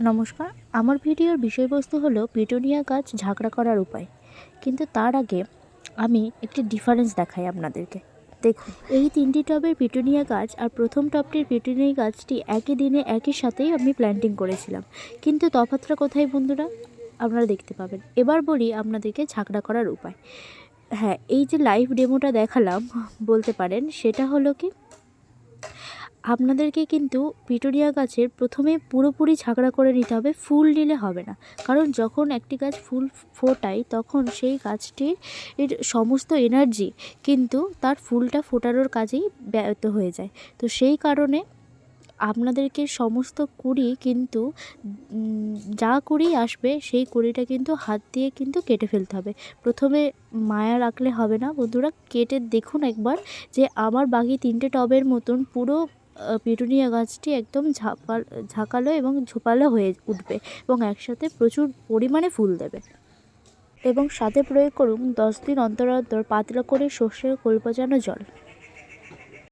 নমস্কার। আমার ভিডিওর বিষয়বস্তু হলো পিটুনিয়া গাছ ঝাঁকড়া করার উপায়। কিন্তু তার আগে আমি একটি ডিফারেন্স দেখাই আপনাদেরকে। দেখুন, এই তিনটি টবের পিটুনিয়া গাছ আর প্রথম টবটির পিটুনিয়া গাছটি একই দিনে একই সাথেই আমি প্ল্যান্টিং করেছিলাম। কিন্তু তফাৎটা কোথায় বন্ধুরা? আপনারা দেখতে পাবেন। এবার বলি আপনাদেরকে ঝাঁকড়া করার উপায়। হ্যাঁ এই যে লাইভ ডেমোটা দেখালাম, বলতে পারেন, সেটা হলো কি? আপনাদেরকে কিন্তু পিটুনিয়া গাছের প্রথমে পুরোপুরি ঝাঁকড়া করে নিতে হবে, ফুল নিলে হবে না। কারণ যখন একটি গাছ ফুল ফোটায়, তখন সেই গাছটির সমস্ত এনার্জি কিন্তু তার ফুলটা ফোটানোর কাজেই ব্যয়ত হয়ে যায়। তো সেই কারণে আপনাদেরকে সমস্ত কুড়ি কিন্তু যা কুড়ি আসবে, সেই কুড়িটা কিন্তু হাত দিয়ে কিন্তু কেটে ফেলতে হবে। প্রথমে মায়া রাখলে হবে না। বন্ধুরা, কেটে দেখুন একবার যে আমার বাকি তিনটে টবের মতন পুরো পিটুনিয়া গাছটি একদম ঝাঁপাল, ঝাঁকালো এবং ঝোপালো হয়ে উঠবে এবং একসাথে প্রচুর পরিমাণে ফুল দেবে। এবং সাথে প্রয়োগ করুন দশ দিন অন্তর অন্তর পাতলা করে সর্ষের খোল পচানো জল।